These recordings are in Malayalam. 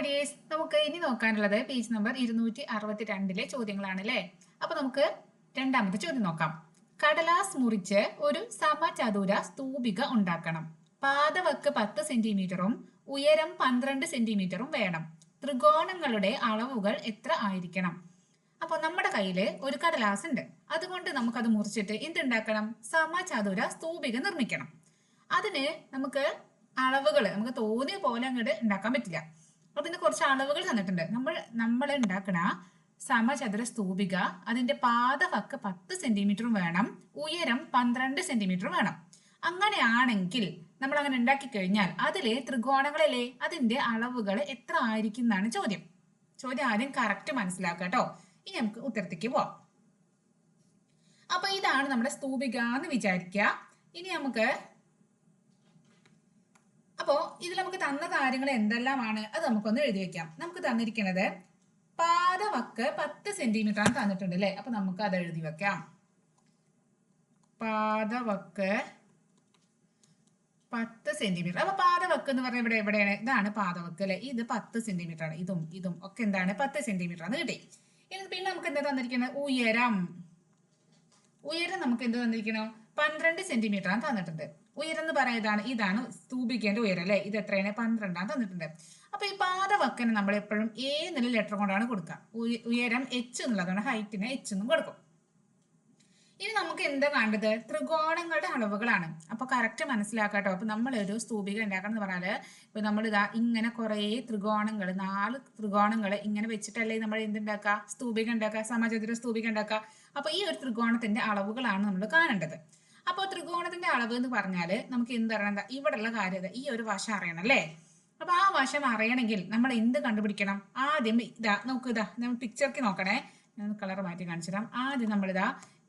ഹായ് ഡിയേഴ്സ് നമുക്ക് ഇനി നോക്കാനുള്ളത് പേജ് നമ്പർ ഇരുന്നൂറ്റി അറുപത്തി രണ്ടിലെ ചോദ്യങ്ങളാണ് അല്ലേ അപ്പൊ നമുക്ക് രണ്ടാമത്തെ ചോദ്യം നോക്കാം. കടലാസ് മുറിച്ച് ഒരു സമചതുര സ്തൂപിക ഉണ്ടാക്കണം. പാദവക്ക് പത്ത് സെന്റിമീറ്ററും ഉയരം പന്ത്രണ്ട് സെന്റിമീറ്ററും വേണം. ത്രികോണങ്ങളുടെ അളവുകൾ എത്ര ആയിരിക്കണം? അപ്പൊ നമ്മുടെ കയ്യിൽ ഒരു കടലാസ് ഉണ്ട്. അതുകൊണ്ട് നമുക്കത് മുറിച്ചിട്ട് എന്തുണ്ടാക്കണം? സമചതുര സ്തൂപിക നിർമ്മിക്കണം. അതിന് നമുക്ക് അളവുകൾ നമുക്ക് തോന്നിയ പോലെ അങ്ങോട്ട് ഉണ്ടാക്കാൻ പറ്റില്ല. അതിന് കുറച്ച് അളവുകൾ തന്നിട്ടുണ്ട്. നമ്മൾ നമ്മൾ ഉണ്ടാക്കണ സമചതുര സ്തൂപിക അതിന്റെ പാദവക്ക് പത്ത് സെന്റിമീറ്ററും വേണം. ഉയരം പന്ത്രണ്ട് സെന്റിമീറ്ററും വേണം. അങ്ങനെയാണെങ്കിൽ നമ്മൾ അങ്ങനെ ഉണ്ടാക്കി കഴിഞ്ഞാൽ അതിലെ ത്രികോണങ്ങളിലെ അതിന്റെ അളവുകൾ എത്ര ആയിരിക്കും എന്നാണ് ചോദ്യം. ചോദ്യം ആദ്യം കറക്റ്റ് മനസ്സിലാക്കുക കേട്ടോ. ഇനി നമുക്ക് ഉത്തരത്തേക്ക് പോവാം. അപ്പൊ ഇതാണ് നമ്മുടെ സ്തൂപിക എന്ന് വിചാരിക്കുക. ഇനി നമുക്ക് അപ്പോ ഇതിൽ നമുക്ക് തന്ന കാര്യങ്ങൾ എന്തെല്ലാമാണ്? അത് നമുക്കൊന്ന് എഴുതി വെക്കാം. നമുക്ക് തന്നിരിക്കുന്നത് പാദവക്ക് പത്ത് സെന്റിമീറ്റർ ആണ് തന്നിട്ടുണ്ട് അല്ലെ? അപ്പൊ നമുക്ക് അത് എഴുതി വെക്കാം. പാദവക്ക് പത്ത് സെന്റിമീറ്റർ അപ്പൊ പാദവക്ക് എന്ന് പറഞ്ഞാൽ ഇവിടെ എവിടെയാണ്? ഇതാണ് പാദവക്ക് അല്ലെ? ഇത് പത്ത് സെന്റിമീറ്റർ ആണ്. ഇതും ഇതും ഒക്കെ എന്താണ്? പത്ത് സെന്റിമീറ്റർ ആണ് കിട്ടി. ഇനി പിന്നെ നമുക്ക് എന്താ തന്നിരിക്കുന്നത് ഉയരം. ഉയരം നമുക്ക് എന്ത് തന്നിരിക്കണോ? പന്ത്രണ്ട് സെന്റിമീറ്റർ ആണ് തന്നിട്ടുണ്ട്. ഉയരം എന്ന് പറയുന്നതാണ് ഇതാണ് സ്തൂപിക്കേണ്ട ഉയരം അല്ലെ? ഇത് എത്രയാണ്? പന്ത്രണ്ടാണ് തന്നിട്ടുണ്ട്. അപ്പൊ ഈ പാദവക്കന് നമ്മൾ എപ്പോഴും എ എന്നുള്ള ലെറ്റർ കൊണ്ടാണ് കൊടുക്കുക. ഉയരം എച്ച് എന്നുള്ളതാണ് ഹൈറ്റിന് എച്ച് എന്നും കൊടുക്കും. ഇനി നമുക്ക് എന്താ കണ്ടത് ത്രികോണങ്ങളുടെ അളവുകളാണ്. അപ്പൊ കറക്റ്റ് മനസ്സിലാക്കാട്ടോ. അപ്പൊ നമ്മൾ ഒരു സ്തൂപിക ഉണ്ടാക്കണം എന്ന് പറഞ്ഞാൽ ഇപ്പൊ നമ്മൾ ഇതാ ഇങ്ങനെ കുറെ ത്രികോണങ്ങൾ നാല് ത്രികോണങ്ങൾ ഇങ്ങനെ വെച്ചിട്ടല്ലേ നമ്മൾ എന്തുണ്ടാക്കുക സ്തൂപിക ഉണ്ടാക്കുക സമചതുര സ്തൂപിക ഉണ്ടാക്കുക. അപ്പൊ ഈ ഒരു ത്രികോണത്തിന്റെ അളവുകളാണ് നമ്മൾ കാണേണ്ടത്. അപ്പോൾ ത്രികോണത്തിന്റെ അളവ് എന്ന് പറഞ്ഞാൽ നമുക്ക് എന്ത് അറിയണം? ഇവിടെയുള്ള കാര്യത ഈ ഒരു വശം അറിയണം അല്ലേ അപ്പൊ ആ വശം അറിയണമെങ്കിൽ നമ്മൾ എന്ത് കണ്ടുപിടിക്കണം? ആദ്യം ഇതാ നമുക്ക് ഇതാ നമ്മൾ പിക്ചർക്ക് നോക്കണേ. ഞാൻ കളർ മാറ്റി കാണിച്ചു തരാം. ആദ്യം നമ്മൾ ഇതാ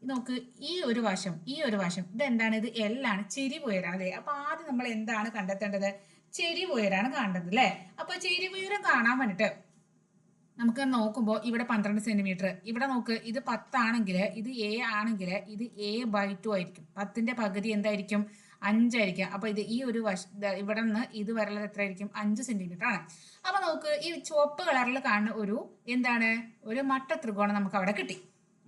നോക്ക് ഈ ഒരു വശം ഈ ഒരു വശം ഇത് എന്താണ് ഇത് എല്ലാണ് ചെരിവ് ഉയരാണ് അല്ലേ? അപ്പൊ ആദ്യം നമ്മൾ എന്താണ് കണ്ടെത്തേണ്ടത്? ചെരിവ് ഉയരാണ് കാണേണ്ടത് അല്ലേ? അപ്പൊ ചെരിവ് ഉയരം കാണാൻ വേണ്ടിട്ട് നമുക്ക് നോക്കുമ്പോൾ ഇവിടെ പന്ത്രണ്ട് സെന്റിമീറ്റർ ഇവിടെ നോക്ക് ഇത് പത്താണെങ്കിൽ ഇത് എ ആണെങ്കിൽ ഇത് എ ബൈ ടു ആയിരിക്കും. പത്തിന്റെ പകുതി എന്തായിരിക്കും? അഞ്ചായിരിക്കും അപ്പൊ ഇത് ഈ ഒരു വശ ഇവിടെ നിന്ന് ഇത് വരെയുള്ളത് എത്രയായിരിക്കും? അഞ്ച് സെന്റിമീറ്റർ ആണ്. അപ്പൊ നമുക്ക് ഈ ചുവപ്പ് കളറിൽ കാണുന്ന ഒരു എന്താണ്? ഒരു മട്ട ത്രികോണം നമുക്ക് അവിടെ കിട്ടി.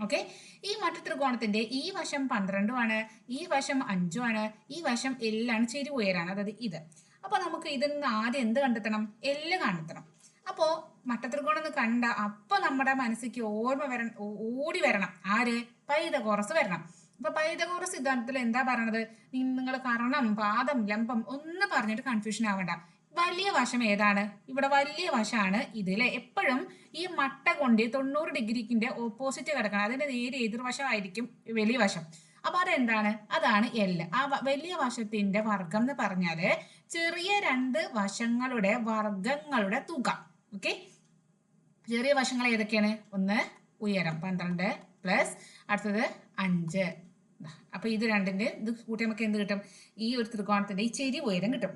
ഓക്കെ ഈ മട്ട ത്രികോണത്തിന്റെ ഈ വശം പന്ത്രണ്ടും ആണ് ഈ വശം അഞ്ചും ആണ് ഈ വശം എല്ലാണ് ചെരിവ് ഉയരാണ്. അതായത് ഇത്. അപ്പൊ നമുക്ക് ഇതിൽ നിന്ന് ആദ്യം എന്ത് കണ്ടെത്തണം? എല്ല് കണ്ടെത്തണം. അപ്പോ മട്ടത്രികോണം കണ്ട അപ്പൊ നമ്മുടെ മനസ്സിക്ക് ഓർമ്മ വരണം ഓടി വരണം. ആര്? പൈതകോറസ് വരണം. അപ്പൊ പൈതകോറസ് സിദ്ധാന്തത്തിൽ എന്താ പറയണത്? നിങ്ങൾ കരണം പാദം ലംബം ഒന്ന് പറഞ്ഞിട്ട് കൺഫ്യൂഷൻ ആവണ്ട. വലിയ വശം ഏതാണ്? ഇവിടെ വലിയ വശമാണ് ഇതിലെ എപ്പോഴും ഈ മട്ട കൊണ്ട് തൊണ്ണൂറ് ഡിഗ്രിക്കിന്റെ ഓപ്പോസിറ്റ് കിടക്കണം. അതിന്റെ നേരെ എതിർവശമായിരിക്കും വലിയ വശം. അപ്പൊ അതെന്താണ്? അതാണ് എൽ ആ വലിയ വശത്തിന്റെ വർഗം എന്ന് പറഞ്ഞാൽ ചെറിയ രണ്ട് വശങ്ങളുടെ വർഗങ്ങളുടെ തുക. ഓക്കെ? ചെറിയ വശങ്ങൾ ഏതൊക്കെയാണ്? ഒന്ന് ഉയരം പന്ത്രണ്ട് പ്ലസ് അടുത്തത് അഞ്ച്. അപ്പൊ ഇത് രണ്ടിന്റെ ഇത് കൂട്ടി നമുക്ക് എന്ത് കിട്ടും? ഈ ഒരു ത്രികോണത്തിന്റെ ഈ ചെരി ഉയരം കിട്ടും.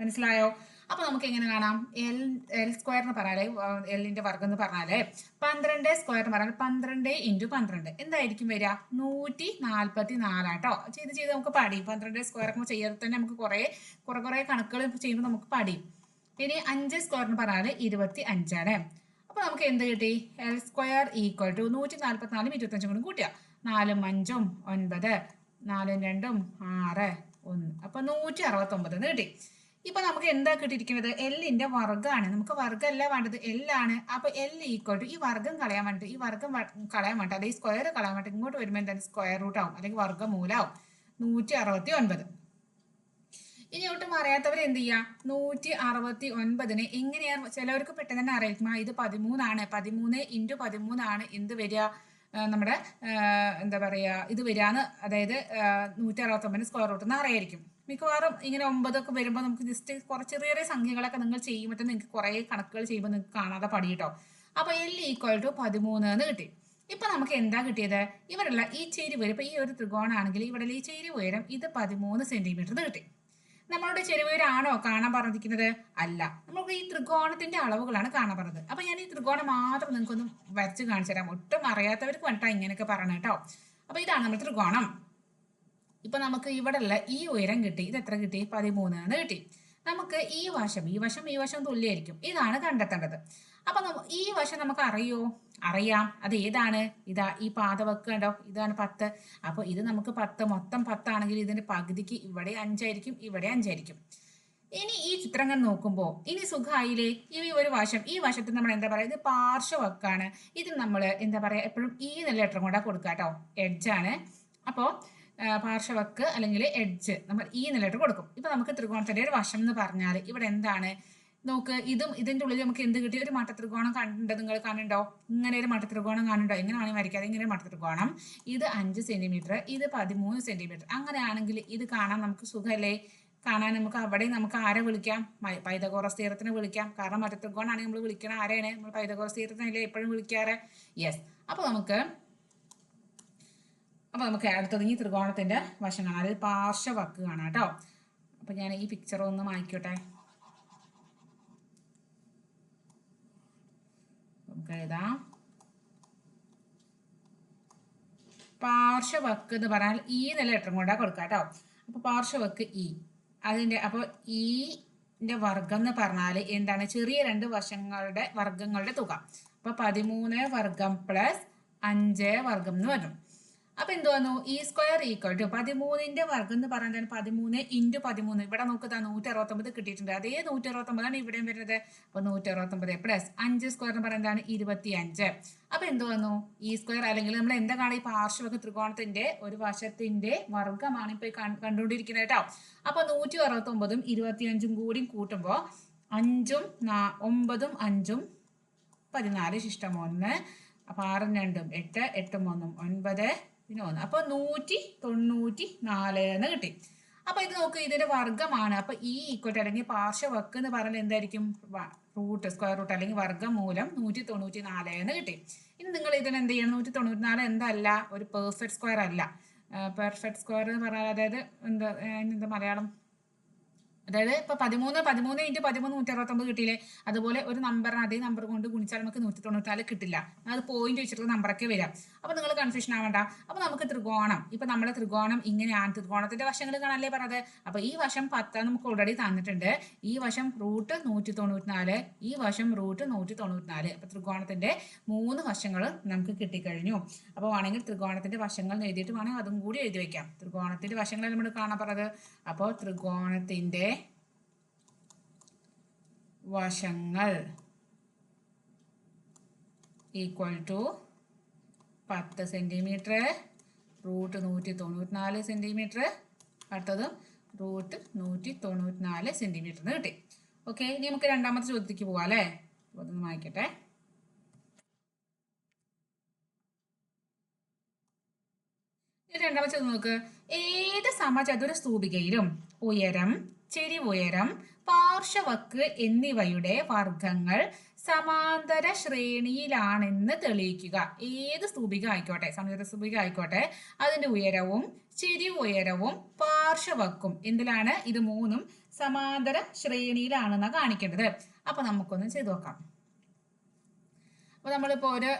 മനസ്സിലായോ? അപ്പൊ നമുക്ക് എങ്ങനെ കാണാം? എൽ എൽ സ്ക്വയർ എന്ന് എല്ലിന്റെ വർഗം എന്ന് പറഞ്ഞാൽ പന്ത്രണ്ട് സ്ക്വയർ എന്ന് പറഞ്ഞാൽ പന്ത്രണ്ട് ഇന്റു പന്ത്രണ്ട്. എന്തായിരിക്കും വരിക? നൂറ്റി നാൽപ്പത്തി നാലാട്ടോ ചെയ്ത് ചെയ്ത് നമുക്ക് പാടിയും പന്ത്രണ്ട് സ്ക്വയർ ചെയ്യാതെ തന്നെ നമുക്ക് കുറെ കുറെ കുറെ കണക്കുകൾ ചെയ്യുമ്പോൾ നമുക്ക് പാടിയും ഇനി അഞ്ച് സ്ക്വയർ എന്ന് പറഞ്ഞാൽ ഇരുപത്തി അഞ്ചാണ് അപ്പൊ നമുക്ക് എന്ത് കിട്ടി? എൽ സ്ക്വയർ ഈക്വൽ ടു നൂറ്റി നാൽപ്പത്തി നാലും ഇരുപത്തഞ്ചും കൂടി കൂട്ടിയ. നാലും അഞ്ചും ഒൻപത് നാലും രണ്ടും ആറ് ഒന്ന്. അപ്പൊ നൂറ്റി അറുപത്തി ഒമ്പത് എന്ന് കിട്ടി. ഇപ്പൊ നമുക്ക് എന്താ കിട്ടിയിരിക്കുന്നത്? എല്ലിന്റെ വർഗമാണ് നമുക്ക് വർഗമല്ല വേണ്ടത് എല്ലാണ് അപ്പൊ എൽ ഈക്വൽ ടു ഈ വർഗം കളയാൻ വേണ്ടിട്ട് ഈ വർഗം കളയാൻ വേണ്ടത് അല്ലെങ്കിൽ സ്ക്വയർ കളയാൻ വേണ്ടി ഇങ്ങോട്ട് വരുമ്പോൾ എന്തായാലും സ്ക്വയർ റൂട്ട് ആവും. അല്ലെങ്കിൽ വർഗമൂലാവും. നൂറ്റി അറുപത്തി ഒൻപത് ഇനി ഒട്ടും അറിയാത്തവർ എന്ത് ചെയ്യാ? നൂറ്റി അറുപത്തി ഒൻപതിന് എങ്ങനെയാണ് ചിലവർക്ക് പെട്ടെന്ന് തന്നെ അറിയാം. ഇത് പതിമൂന്നാണ്. പതിമൂന്ന് ഇന്റു പതിമൂന്നാണ് എന്ത് വരിക? നമ്മുടെ എന്താ പറയാ ഇത് വരികയെന്ന് അതായത് നൂറ്റി അറുപത്തി ഒമ്പതിന് സ്ക്വയർ റൂട്ട് എന്ന് അറിയായിരിക്കും. മിക്കവാറും ഇങ്ങനെ ഒമ്പതൊക്കെ വരുമ്പോൾ നമുക്ക് ജസ്റ്റ് കുറച്ച് ചെറിയ ചെറിയ സംഖ്യകളൊക്കെ നിങ്ങൾ ചെയ്യുമ്പോൾ നിങ്ങൾക്ക് കുറേ കണക്കുകൾ ചെയ്യുമ്പോൾ നിങ്ങൾക്ക് കാണാതെ പടി കേട്ടോ. അപ്പൊ എൽ ഈക്വൽ ടു പതിമൂന്ന് എന്ന് കിട്ടി. ഇപ്പൊ നമുക്ക് എന്താ കിട്ടിയത്? ഇവിടെയുള്ള ഈ ചേരി ഉയരം ഇപ്പൊ ഈ ഒരു ത്രികോണാണെങ്കിൽ ഇവിടെ ഈ ചേരി ഉയരം ഇത് പതിമൂന്ന് സെന്റിമീറ്റർ കിട്ടി. നമ്മളുടെ ചെരുവീരാണോ കാണാൻ പറഞ്ഞിരിക്കുന്നത്? അല്ല. നമുക്ക് ഈ ത്രികോണത്തിന്റെ അളവുകളാണ് കാണാൻ പറഞ്ഞത്. അപ്പൊ ഞാൻ ഈ ത്രികോണം മാത്രം നിങ്ങൾക്കൊന്ന് വരച്ച് കാണിച്ചു തരാം. ഒട്ടും അറിയാത്തവർക്ക് വേണ്ട ഇങ്ങനെയൊക്കെ പറയണം കേട്ടോ അപ്പൊ ഇതാണ് നമ്മുടെ ത്രികോണം. ഇപ്പൊ നമുക്ക് ഇവിടെ ഉള്ള ഈ ഉയരം കിട്ടി. ഇത് എത്ര കിട്ടി? പതിമൂന്ന് എന്ന് കിട്ടി. നമുക്ക് ഈ വശം ഈ വശം ഈ വശം തുല്യമായിരിക്കും. ഇതാണ് കണ്ടെത്തേണ്ടത്. അപ്പൊ ഈ വശം നമുക്ക് അറിയോ. അറിയാം അത് ഏതാണ്? ഇതാ ഈ പാത വെക്കണ്ടോ ഇതാണ് പത്ത്. അപ്പൊ ഇത് നമുക്ക് പത്ത്. മൊത്തം പത്താണെങ്കിൽ ഇതിന്റെ പകുതിക്ക് ഇവിടെ അഞ്ചായിരിക്കും ഇവിടെ അഞ്ചായിരിക്കും. ഇനി ഈ ചിത്രങ്ങൾ നോക്കുമ്പോൾ ഇനി സുഖായില്ലേ? ഈ ഒരു വശം. ഈ വശത്ത് നമ്മൾ എന്താ പറയുക? ഇത് പാർശ്വവക്കാണ്. ഇത് നമ്മൾ എന്താ പറയുക? എപ്പോഴും ഈ നല്ല ലെറ്റർ കൊണ്ടാ കൊടുക്കുക കേട്ടോ. എഡ്ജാണ് അപ്പോൾ പാർശ്വവക്ക് അല്ലെങ്കിൽ എഡ്ജ് നമ്മൾ ഈ ലെറ്റർ കൊടുക്കും. ഇപ്പൊ നമുക്ക് ത്രികോണത്തിന്റെ ഒരു വശം എന്ന് പറഞ്ഞാൽ ഇവിടെ എന്താണ്? നോക്ക് ഇതും ഇതിന്റെ ഉള്ളിൽ നമുക്ക് എന്ത് കിട്ടി? ഒരു മട്ട ത്രികോണം കണ്ടോ നിങ്ങൾ കാണുന്നുണ്ടോ? ഇങ്ങനെ ഒരു മട്ട ത്രികോണം കാണുന്നുണ്ടോ? എങ്ങനെയാണ് വരയ്ക്കാതെ ഇങ്ങനെ ഒരു മട്ട ത്രികോണം ഇത് അഞ്ച് സെന്റിമീറ്റർ ഇത് പതിമൂന്ന് സെന്റിമീറ്റർ അങ്ങനെയാണെങ്കിൽ ഇത് കാണാൻ നമുക്ക് സുഖമല്ലേ? കാണാൻ നമുക്ക് അവിടെ നമുക്ക് ആരെ വിളിക്കാം? പൈതകോറസ് തീരത്തിനെ വിളിക്കാം. കാരണം മറ്റ ത്രികോണാണെങ്കിൽ നമ്മൾ വിളിക്കണ ആരെയാണ്? നമ്മൾ പൈതഗോറസ് തീരത്തിനല്ലേ എപ്പോഴും വിളിക്കാറ്? യെസ് അപ്പൊ നമുക്ക് അപ്പൊ നമുക്ക് അടുത്തത് ഈ ത്രികോണത്തിന്റെ വശം കാണാം. അതായത് പാർശ്വവക്ക് കാണാം കേട്ടോ. അപ്പൊ ഞാൻ ഈ പിക്ചർ ഒന്ന് മായ്ക്കോട്ടെ. നമുക്ക് എഴുതാം പാർശ്വവക്ക് എന്ന് പറഞ്ഞാൽ ഈ എന്ന ലെറ്ററും കൊണ്ടാ കൊടുക്കുക കേട്ടോ അപ്പൊ പാർശ്വവക്ക് ഇ അതിന്റെ അപ്പോൾ ഇന്റെ വർഗം എന്ന് പറഞ്ഞാൽ എന്താണ്? ചെറിയ രണ്ട് വശങ്ങളുടെ വർഗങ്ങളുടെ തുക. അപ്പൊ പതിമൂന്ന് വർഗം പ്ലസ് അഞ്ച് വർഗം എന്ന് വരും. അപ്പൊ എന്ത് വന്നു ഈ സ്ക്വയർ ഈക്വൽ ടു പതിമൂന്നിന്റെ വർഗം എന്ന് പറഞ്ഞാൽ പതിമൂന്ന് ഇന്റു പതിമൂന്ന്. ഇവിടെ നോക്കുക നൂറ്റി അറുപത്തൊമ്പത് കിട്ടിയിട്ടുണ്ട്. അതേ നൂറ്റി അറുപത്തൊമ്പതാണ് ഇവിടെയും വരുന്നത്. അപ്പൊ നൂറ്റി അറുപത്തൊമ്പത് പ്ലസ് അഞ്ച് സ്ക്വയർ എന്ന് പറയുന്നതാണ് ഇരുപത്തി അഞ്ച് അപ്പൊ എന്ത് വന്നു ഈ സ്ക്വയർ അല്ലെങ്കിൽ നമ്മൾ എന്താണ് ഈ പാർശ്വക ത്രികോണത്തിന്റെ ഒരു വശത്തിന്റെ വർഗമാണ് ഇപ്പൊ കണ്ടുകൊണ്ടിരിക്കുന്നത് കേട്ടോ. അപ്പൊ നൂറ്റി അറുപത്തൊമ്പതും ഇരുപത്തി ഇരുപത്തിയഞ്ചും കൂടി കൂട്ടുമ്പോൾ അഞ്ചും ഒമ്പതും അഞ്ചും പതിനാല് ശിഷ്ടം ഒന്ന് അപ്പൊ ആറും രണ്ടും എട്ട് എട്ടും ഒന്നും ഒൻപത് പിന്നെ ഒന്ന് അപ്പൊ നൂറ്റി തൊണ്ണൂറ്റി നാല് എന്ന് കിട്ടി. അപ്പൊ ഇത് നോക്ക് ഇതിന്റെ വർഗമാണ് അപ്പൊ ഈ ഈക്വൽ അല്ലെങ്കിൽ പാർശ്വവക്ക് എന്ന് പറഞ്ഞാൽ എന്തായിരിക്കും? റൂട്ട് സ്ക്വയർ റൂട്ട് അല്ലെങ്കിൽ വർഗം മൂലം നൂറ്റി തൊണ്ണൂറ്റി നാല് എന്ന് കിട്ടി. ഇനി നിങ്ങൾ ഇതിന് എന്ത് ചെയ്യണം? നൂറ്റി തൊണ്ണൂറ്റി നാല് എന്തല്ല? ഒരു പെർഫെക്റ്റ് സ്ക്വയർ അല്ല. പെർഫെക്റ്റ് സ്ക്വയർ എന്ന് പറഞ്ഞാൽ അതായത് എന്താ എന്താ മലയാളം? അതായത് ഇപ്പൊ പതിമൂന്ന് പതിമൂന്ന് ഇന്റു പതിമൂന്ന് നൂറ്റി അറുപത്തൊമ്പത് കിട്ടിയില്ലേ? അതുപോലെ ഒരു നമ്പറിന് അതേ നമ്പർ കൊണ്ട് ഗുണിച്ചാൽ നമുക്ക് നൂറ്റി തൊണ്ണൂറ്റാൽ കിട്ടില്ല. അത് പോയിന്റ് വെച്ചിട്ടുള്ള നമ്പറൊക്കെ വരാം. അപ്പൊ നിങ്ങൾ കൺഫ്യൂഷൻ ആവണ്ട. അപ്പൊ നമുക്ക് ത്രികോണം. ഇപ്പൊ നമ്മുടെ ത്രികോണം ഇങ്ങനെയാണ്. ത്രികോണത്തിന്റെ വശങ്ങൾ കാണാനല്ലേ പറഞ്ഞത്? അപ്പൊ ഈ വശം പത്ത് നമുക്ക് ഓൾറെഡി തന്നിട്ടുണ്ട്. ഈ വശം റൂട്ട് നൂറ്റി തൊണ്ണൂറ്റിനാല് ഈ വശം റൂട്ട് നൂറ്റി തൊണ്ണൂറ്റിനാല് അപ്പൊ ത്രികോണത്തിന്റെ മൂന്ന് വശങ്ങൾ നമുക്ക് കിട്ടിക്കഴിഞ്ഞു. അപ്പൊ വേണമെങ്കിൽ ത്രികോണത്തിന്റെ വശങ്ങൾ എഴുതിയിട്ട് വേണമെങ്കിൽ അതും കൂടി എഴുതി വെക്കാം. ത്രികോണത്തിന്റെ വശങ്ങൾ നമ്മൾ കാണാൻ പറഞ്ഞത്? അപ്പോൾ ത്രികോണത്തിന്റെ വശങ്ങൾ ഈക്വൽ ടു പത്ത് സെന്റിമീറ്റർ റൂട്ട് നൂറ്റി തൊണ്ണൂറ്റിനാല് സെന്റിമീറ്റർ അടുത്തത് റൂട്ട് നൂറ്റി തൊണ്ണൂറ്റിനാല് സെന്റിമീറ്റർ എന്ന് കിട്ടി. ഓക്കെ ഇനി നമുക്ക് രണ്ടാമത്തെ ചോദ്യത്തിലേക്ക് പോവാം അല്ലേ? അപ്പോൾ അതൊന്ന് വായിക്കട്ടെ രണ്ടാമത്തെ നോക്ക്. ഏത് സമചതുര സ്തൂപികയിലും ഉയരം ചെരിവുയരം പാർശ്വവക്ക് എന്നിവയുടെ വർഗങ്ങൾ സമാന്തര ശ്രേണിയിലാണെന്ന് തെളിയിക്കുക. ഏത് സ്തൂപിക ആയിക്കോട്ടെ സംയുക്ത സ്തൂപിക ആയിക്കോട്ടെ അതിന്റെ ഉയരവും ചെരിവുയരവും പാർശ്വവക്കും എന്തിലാണ്? ഇത് മൂന്നും സമാന്തര ശ്രേണിയിലാണെന്നാണ് കാണിക്കേണ്ടത്. അപ്പൊ നമുക്കൊന്ന് ചെയ്തു നോക്കാം. അപ്പൊ നമ്മളിപ്പോ ഒരു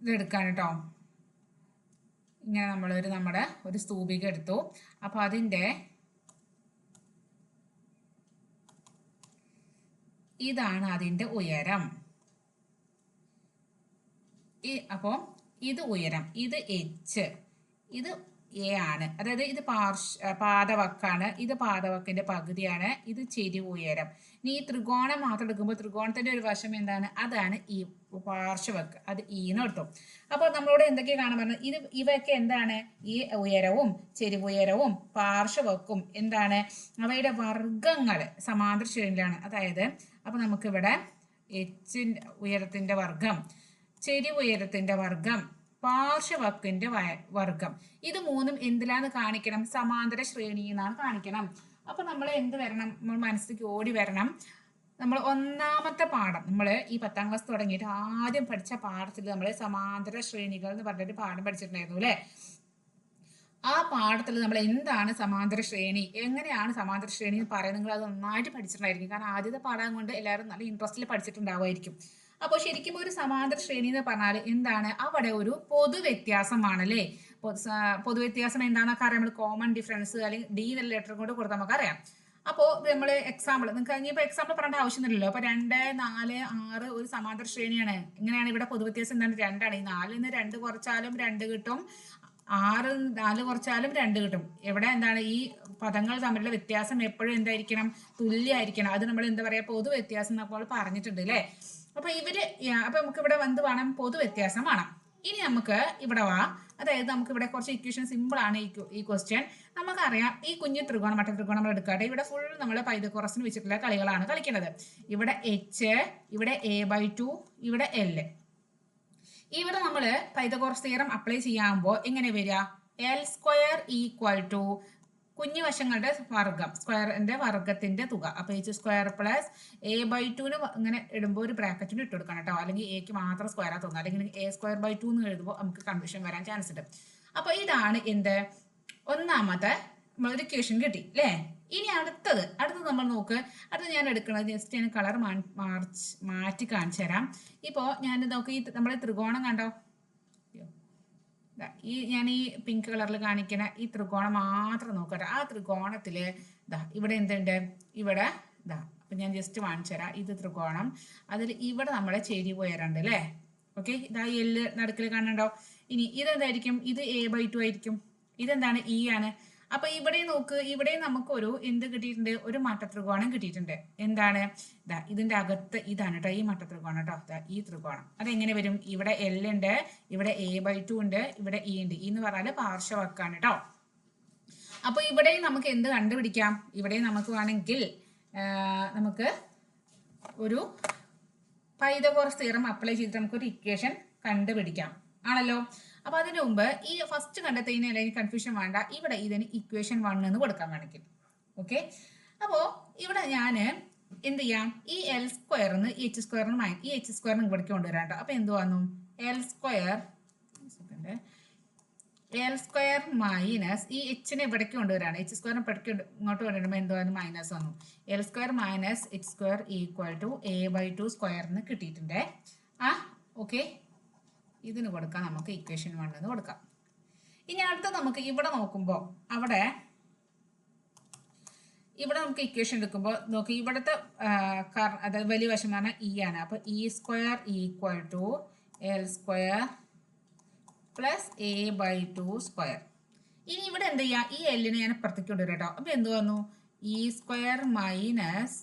ഇതെടുക്കാൻ കേട്ടോ ഇങ്ങനെ നമ്മളൊരു നമ്മുടെ ഒരു സ്തൂപിക എടുത്തു. അപ്പൊ അതിന്റെ ഇതാണ് അതിന്റെ ഉയരം. അപ്പോൾ ഇത് ഉയരം ഇത് എച്ച് ഇത് എ ആണ്. അതായത് ഇത് പാർശ് പാദവക്കാണ് ഇത് പാദവക്കിന്റെ പകുതിയാണ് ഇത് ചെരിവ് ഉയരം. ഇനി ഈ ത്രികോണം മാത്രം എടുക്കുമ്പോൾ ത്രികോണത്തിന്റെ ഒരു വശം എന്താണ്? അതാണ് ഈ പാർശ്വവക്ക് അത് ഈന്ന് എന്ന് എടുത്തു. അപ്പോൾ നമ്മളോട് എന്തൊക്കെയാ കാണാൻ പറഞ്ഞത് ഇത് ഇവയൊക്കെ എന്താണ്? ഈ ഉയരവും ചെരിവുയരവും പാർശ്വവക്കും എന്താണ്? അവയുടെ വർഗങ്ങൾ സമാന്തര ശ്രേണിയിലാണ്. അതായത് അപ്പൊ നമുക്കിവിടെ എച്ചിന്റെ ഉയരത്തിന്റെ വർഗം ചെരിവ് ഉയരത്തിന്റെ വർഗം പാർശ്വവക്കിന്റെ വയ- വർഗം. ഇത് മൂന്നും എന്തിലാന്ന് കാണിക്കണം? സമാന്തര ശ്രേണി എന്നാണ് കാണിക്കണം. അപ്പൊ നമ്മൾ എന്ത് വരണം? നമ്മൾ മനസ്സിലേക്ക് ഓടി വരണം. നമ്മൾ ഒന്നാമത്തെ പാഠം നമ്മൾ ഈ പത്താം ക്ലാസ് തുടങ്ങിയിട്ട് ആദ്യം പഠിച്ച പാഠത്തിൽ നമ്മൾ സമാന്തര ശ്രേണികൾ എന്ന് പറഞ്ഞിട്ട് പാഠം പഠിച്ചിട്ടുണ്ടായിരുന്നു അല്ലേ? ആ പാഠത്തിൽ നമ്മൾ എന്താണ് സമാന്തര ശ്രേണി? എങ്ങനെയാണ് സമാന്തര ശ്രേണി എന്ന് പറയുന്നത് നിങ്ങൾ അത് നന്നായിട്ട് പഠിച്ചിട്ടുണ്ടായിരിക്കും. കാരണം ആദ്യത്തെ പാഠം കൊണ്ട് എല്ലാവരും നല്ല ഇൻട്രസ്റ്റിൽ പഠിച്ചിട്ടുണ്ടാവുമായിരിക്കും. അപ്പോൾ ശരിക്കും ഒരു സമാന്തര ശ്രേണി എന്ന് പറഞ്ഞാൽ എന്താണ്? അവിടെ ഒരു പൊതു വ്യത്യാസമാണ് അല്ലേ പൊതു വ്യത്യാസം എന്താണെന്നൊക്കെ അറിയാം. നമ്മൾ കോമൺ ഡിഫറൻസ് അല്ലെങ്കിൽ ഡി എന്ന ലെറ്റർ കൊണ്ട് കൊടുത്താൽ നമുക്കറിയാം. അപ്പോൾ നമ്മൾ എക്സാമ്പിൾ നിങ്ങൾക്ക് ഇനിയിപ്പോൾ എക്സാമ്പിൾ പറയേണ്ട ആവശ്യമൊന്നുമില്ലല്ലോ അപ്പോൾ രണ്ട് നാല് ആറ് ഒരു സമാന്തര ശ്രേണിയാണ്. ഇങ്ങനെയാണ് ഇവിടെ പൊതുവ്യത്യാസം എന്താണ്? രണ്ടാണ്. ഈ നാലിൽ നിന്ന് രണ്ട് കുറച്ചാലും രണ്ട് കിട്ടും. ആറ് നാല് കുറച്ചാലും രണ്ട് കിട്ടും. എവിടെ എന്താണ് ഈ പദങ്ങൾ തമ്മിലുള്ള വ്യത്യാസം എപ്പോഴും എന്തായിരിക്കണം? തുല്യമായിരിക്കണം അത് നമ്മൾ എന്താ പറയാ പൊതു വ്യത്യാസം എന്നപ്പോൾ പറഞ്ഞിട്ടുണ്ട് അല്ലേ? അപ്പൊ ഇവർ അപ്പൊ നമുക്ക് ഇവിടെ എന്ത് വേണം പൊതു വ്യത്യാസം വേണം. ഇനി നമുക്ക് ഇവിടെ വാ. അതായത് നമുക്ക് ഇവിടെ കുറച്ച് ഇക്വേഷൻ സിമ്പിൾ ആണ് ഈ ക്വസ്റ്റ്യൻ നമുക്കറിയാം ഈ കുഞ്ഞു ത്രികോണം മട്ട ത്രികോണം നമ്മൾ എടുക്കാട്ടെ. ഇവിടെ ഫുൾ നമ്മൾ പൈതക്കുറസിന് വെച്ചിട്ടുള്ള കളികളാണ് കളിക്കുന്നത്. ഇവിടെ എച്ച് ഇവിടെ എ ബൈ ടു ഇവിടെ എൽ ഇവിടെ നമ്മൾ പൈതകോറസ് തിയറം അപ്ലൈ ചെയ്യാകുമ്പോൾ എങ്ങനെ വരിക എൽ സ്ക്വയർ ഈക്വൽ ടു കുഞ്ഞു വശങ്ങളുടെ വർഗം സ്ക്വയറിന്റെ വർഗത്തിന്റെ തുക. അപ്പൊ H square plus A by ടുന് ഇങ്ങനെ ഇടുമ്പോൾ ഒരു ബ്രാക്കറ്റിന് ഇട്ട് കൊടുക്കണം കേട്ടോ. അല്ലെങ്കിൽ എക്ക് മാത്രം സ്ക്വയറാ തോന്നുക അല്ലെങ്കിൽ എ സ്ക്വയർ ബൈ ടു എന്ന് എഴുതുമ്പോൾ നമുക്ക് കൺഫ്യൂഷൻ വരാൻ ചാൻസ് ഉണ്ട്. അപ്പൊ ഇതാണ് എന്ത്? ഒന്നാമത്തെ നമ്മളൊരു ഇക്വേഷൻ കിട്ടി അല്ലേ ഇനി അടുത്തത് അടുത്തത് നമ്മൾ നോക്ക്. അടുത്ത് ഞാൻ എടുക്കുന്നത് ജസ്റ്റ് ഞാൻ കളർ മാർച്ച് മാറ്റി കാണിച്ചു തരാം. ഇപ്പോൾ ഞാൻ നോക്ക് ഈ നമ്മൾ ത്രികോണം കണ്ടോ? ഈ ഞാൻ ഈ പിങ്ക് കളറിൽ കാണിക്കണ ഈ ത്രികോണം മാത്രം നോക്കട്ടെ ആ ത്രികോണത്തിൽ ദാ ഇവിടെ എന്തുണ്ട്? ഇവിടെ ദാ അപ്പം ഞാൻ ജസ്റ്റ് കാണിച്ചു തരാം ഇത് ത്രികോണം. അതിൽ ഇവിടെ നമ്മളെ ചേരി പോയറുണ്ട് അല്ലേ? ഓക്കെ ഇതാ എല്ല് നടുക്കിൽ കാണുന്നുണ്ടോ? ഇനി ഇതെന്തായിരിക്കും? ഇത് എ ബൈ ടു ആയിരിക്കും. ഇതെന്താണ്? ഇ ആണ്. അപ്പൊ ഇവിടെ നോക്ക് ഇവിടെ നമുക്കൊരു എന്ത് കിട്ടിയിട്ടുണ്ട്? ഒരു മട്ടത്രികോണം കിട്ടിയിട്ടുണ്ട്. എന്താണ്? ദാ ഇതിന്റെ അകത്ത് ഇതാണ് കേട്ടോ ഈ മട്ടത്രികോണം കേട്ടോ ഈ ത്രികോണം. അതെങ്ങനെ വരും? ഇവിടെ എൽ ഉണ്ട് ഇവിടെ എ ബൈ ടു ഉണ്ട് ഇവിടെ ഇ ഉണ്ട്. ഇ എന്ന് പറഞ്ഞാൽ പാർശ്വവാക്കാണ് കേട്ടോ അപ്പൊ ഇവിടെ നമുക്ക് എന്ത് കണ്ടുപിടിക്കാം? ഇവിടെ നമുക്ക് വേണമെങ്കിൽ നമുക്ക് ഒരു പൈതകോറസ് തിയറം അപ്ലൈ ചെയ്തിട്ട് നമുക്ക് ഒരു ഇക്വേഷൻ കണ്ടുപിടിക്കാം. ആണല്ലോ? അപ്പൊ അതിന് മുമ്പ് ഈ ഫസ്റ്റ് കണ്ടെത്തുന്നതിന് അല്ലെങ്കിൽ കൺഫ്യൂഷൻ വേണ്ട. ഇവിടെ ഇതിന് ഇക്വേഷൻ വൺ എന്ന് കൊടുക്കാൻ വേണമെങ്കിൽ ഓക്കെ അപ്പോ ഇവിടെ ഞാൻ എന്ത് ചെയ്യാം? ഈ എൽ സ്ക്വയറിന്ന് എച്ച് സ്ക്വയറിന് ഈ എച്ച് സ്ക്വയറിന് ഇവിടേക്ക് കൊണ്ടുവരാം കേട്ടോ അപ്പൊ എന്ത് വന്നു L square L square minus ഈ എച്ചിനെ ഇവിടേക്ക് കൊണ്ടുവരാണ്. എച്ച് സ്ക്വയറിന് ഇവിടേക്ക് ഇങ്ങോട്ട് കൊണ്ടുവരുമ്പോൾ എന്തോ മൈനസ് വന്നു. L square minus H square equal to A by two സ്ക്വയറിന് കിട്ടിയിട്ടുണ്ട്. ആ ഓക്കെ ഇതിന് കൊടുക്കാം നമുക്ക് ഇക്വേഷൻ വൺ എന്ന് കൊടുക്കാം. ഇനി അടുത്ത നമുക്ക് ഇവിടെ നോക്കുമ്പോൾ അവിടെ ഇവിടെ നമുക്ക് ഇക്വേഷൻ എടുക്കുമ്പോൾ നോക്കി ഇവിടുത്തെ അതായത് വലിയ വശം എന്ന് പറഞ്ഞാൽ ഇ ആണ്. അപ്പോൾ E square equal to L square plus A by two square ഇനി ഇവിടെ എന്ത് ചെയ്യുക ഈ എല്ലിനെ ഞാൻ അപ്പുറത്തേക്ക് കൊണ്ടുവരാം കേട്ടോ. അപ്പൊ എന്ത് വന്നു? ഇ സ്ക്വയർ മൈനസ്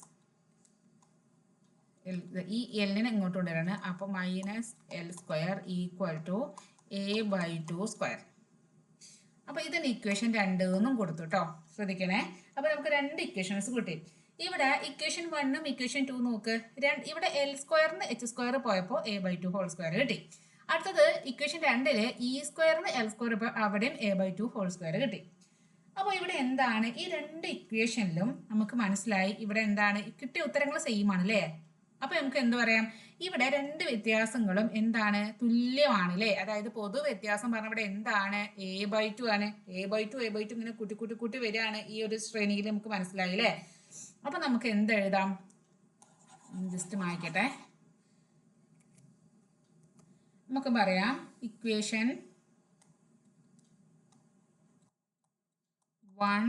ഈ എല്ലിനെ ഇങ്ങോട്ട് കൊണ്ടുവരാണ്. അപ്പൊ minus L square equal to A by two square അപ്പൊ ഇതിന് ഇക്വേഷൻ രണ്ട് എന്നും കൊടുത്തു കേട്ടോ ശ്രദ്ധിക്കണേ. അപ്പൊ നമുക്ക് രണ്ട് ഇക്വേഷൻസ് കിട്ടി. ഇവിടെ ഇക്വേഷൻ വണ്ണും ഇക്വേഷൻ ടു നോക്ക്. രണ്ട് ഇവിടെ എൽ സ്ക്വയറിന് എച്ച് സ്ക്വയർ പോയപ്പോൾ A by two whole square കിട്ടി. അടുത്തത് ഇക്വേഷൻ രണ്ടിൽ ഇ സ്ക്വയറിന് എൽ സ്ക്വയർ ഇപ്പോൾ അവിടെയും A by two whole square കിട്ടി. അപ്പോൾ ഇവിടെ എന്താണ്? ഈ രണ്ട് ഇക്വേഷനിലും നമുക്ക് മനസ്സിലായി. ഇവിടെ എന്താണ്? കിട്ടിയ ഉത്തരങ്ങൾ സെയിം ആണ് അല്ലേ അപ്പൊ നമുക്ക് എന്ത് പറയാം? ഇവിടെ രണ്ട് വ്യത്യാസങ്ങളും എന്താണ്? തുല്യമാണ് അല്ലേ അതായത് പൊതു വ്യത്യാസം പറഞ്ഞ ഇവിടെ എന്താണ്? എ ബൈ ടു ആണ്. A by two A by two ഇങ്ങനെ കൂട്ടി കൂട്ടി കൂട്ടി വരികയാണ് ഈ ഒരു ശ്രേണിയിൽ നമുക്ക് മനസ്സിലായി അല്ലേ? അപ്പൊ നമുക്ക് എന്ത് എഴുതാം? ജസ്റ്റ് മായ്ക്കട്ടെ. നമുക്ക് പറയാം equation one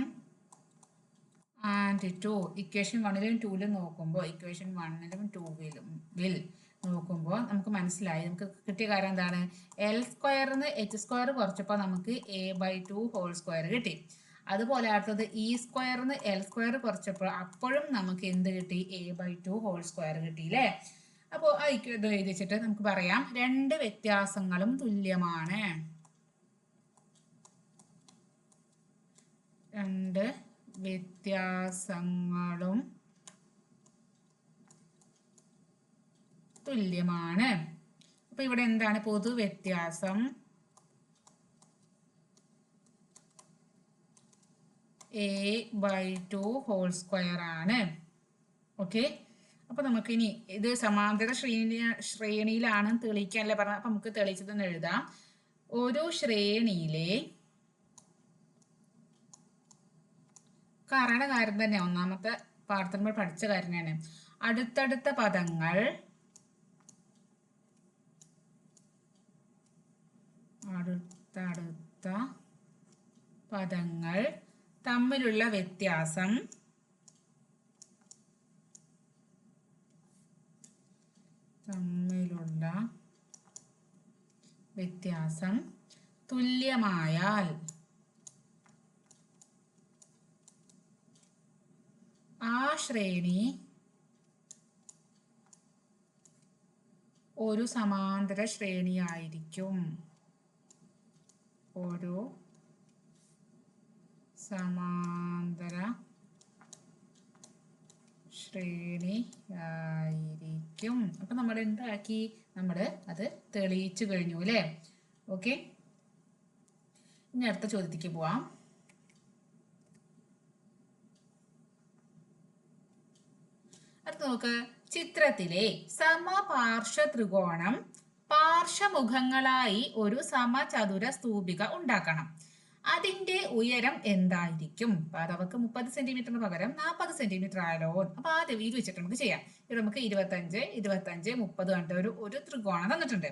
and two equation വണ്ണിലും ടൂവിലും നോക്കുമ്പോൾ ഇക്വേഷൻ വണ്ണിലും ടൂവിലും വിൽ നോക്കുമ്പോൾ നമുക്ക് മനസ്സിലായി. നമുക്ക് കിട്ടിയ കാര്യം എന്താണ്? എൽ സ്ക്വയറിന്ന് എച്ച് സ്ക്വയർ കുറച്ചപ്പോൾ നമുക്ക് A by two whole square കിട്ടി. അതുപോലെ അടുത്തത് ഇ സ്ക്വയറിന്ന് എൽ സ്ക്വയർ കുറച്ചപ്പോൾ അപ്പോഴും നമുക്ക് എന്ത് കിട്ടി? A by two whole square കിട്ടി അല്ലേ അപ്പോൾ ആ ഇത് എഴുതി വെച്ചിട്ട് നമുക്ക് പറയാം. രണ്ട് വ്യത്യാസങ്ങളും തുല്യമാണ്. രണ്ട് വ്യത്യാസങ്ങളും തുല്യമാണ്. അപ്പൊ ഇവിടെ എന്താണ് പൊതു വ്യത്യാസം A by two whole square ആണ്. ഓക്കെ അപ്പൊ നമുക്ക് ഇനി ഇത് സമാന്തര ശ്രേണി ശ്രേണിയിലാണ് തെളിയിക്കാനല്ലേ പറഞ്ഞത്? അപ്പൊ നമുക്ക് തെളിയിച്ചതെന്ന് എഴുതാം. ഓരോ ശ്രേണിയിലെ കറയുടെ കാര്യം തന്നെ. ഒന്നാമത്തെ പാഠത്തിൽ പഠിച്ച കാര്യം തന്നെയാണ്. അടുത്തടുത്ത പദങ്ങൾ അടുത്തടുത്ത പദങ്ങൾ തമ്മിലുള്ള വ്യത്യാസം തമ്മിലുള്ള വ്യത്യാസം തുല്യമായാൽ ആ ശ്രേണി ഒരു സമാന്തര ശ്രേണിയായിരിക്കും. ഒരു സമാന്തര ശ്രേണി ആയിരിക്കും അപ്പൊ നമ്മൾ എന്താക്കി? നമ്മൾ അത് തെളിയിച്ചു കഴിഞ്ഞു അല്ലേ? ഓക്കെ ഇനി അടുത്ത ചോദ്യത്തിലേക്ക് പോവാം. അടുത്ത നോക്ക്. ചിത്രത്തിലെ സമപാർശ്വ ത്രികോണം പാർശ്വമുഖങ്ങളായി ഒരു സമചതുര സ്തൂപിക ഉണ്ടാക്കണം. അതിന്റെ ഉയരം എന്തായിരിക്കും? അതവർക്ക് മുപ്പത് സെന്റിമീറ്ററിന് പകരം നാൽപ്പത് സെന്റിമീറ്റർ ആയാലോ അപ്പൊ ആദ്യം ഇത് വെച്ചിട്ട് നമുക്ക് ചെയ്യാം. ഇവിടെ നമുക്ക് ഇരുപത്തഞ്ച് ഇരുപത്തഞ്ച് മുപ്പത് കണ്ട ഒരു ഒരു ത്രികോണം തന്നിട്ടുണ്ട്.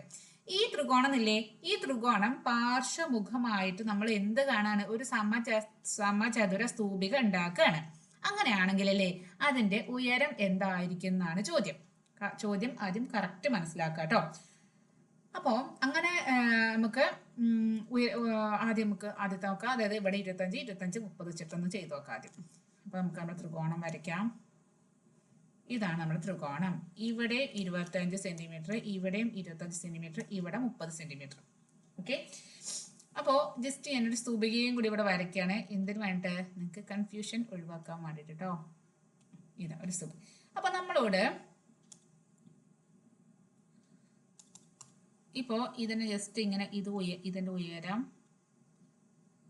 ഈ ത്രികോണം ഇല്ലേ? ഈ ത്രികോണം പാർശ്വമുഖമായിട്ട് നമ്മൾ എന്ത് കാണാണ്? ഒരു സമച സമചതുര സ്തൂപിക ഉണ്ടാക്കുകയാണ് അങ്ങനെയാണെങ്കിലല്ലേ അതിന്റെ ഉയരം എന്തായിരിക്കും എന്നാണ് ചോദ്യം ചോദ്യം ആദ്യം കറക്റ്റ് മനസ്സിലാക്കുക കേട്ടോ അപ്പോൾ അങ്ങനെ നമുക്ക് ആദ്യം നമുക്ക് ആദ്യത്തെ നോക്കാം. അതായത് ഇവിടെ ഇരുപത്തഞ്ച് ഇരുപത്തഞ്ച് മുപ്പത് വെച്ചിട്ടൊന്ന് ചെയ്ത് നോക്കാം ആദ്യം. അപ്പൊ നമുക്ക് നമ്മുടെ ത്രികോണം വരയ്ക്കാം. ഇതാണ് നമ്മുടെ ത്രികോണം. ഇവിടെ ഇരുപത്തഞ്ച് സെന്റിമീറ്റർ ഇവിടെയും ഇരുപത്തഞ്ച് സെന്റിമീറ്റർ ഇവിടെ മുപ്പത് സെന്റിമീറ്റർ ഓക്കെ അപ്പോൾ ജസ്റ്റ് ഞാനൊരു സ്തൂപികയും കൂടി ഇവിടെ വരയ്ക്കുകയാണ്. എന്തിനു വേണ്ടിട്ട്? നിങ്ങൾക്ക് കൺഫ്യൂഷൻ ഒഴിവാക്കാൻ വേണ്ടിയിട്ട് കേട്ടോ ഇതാ ഒരു സ്തൂപി. അപ്പൊ നമ്മളോട് ഇപ്പോ ഇതിനെ ജസ്റ്റ് ഇങ്ങനെ ഇത് ഉയ ഇതിന്റെ ഉയരം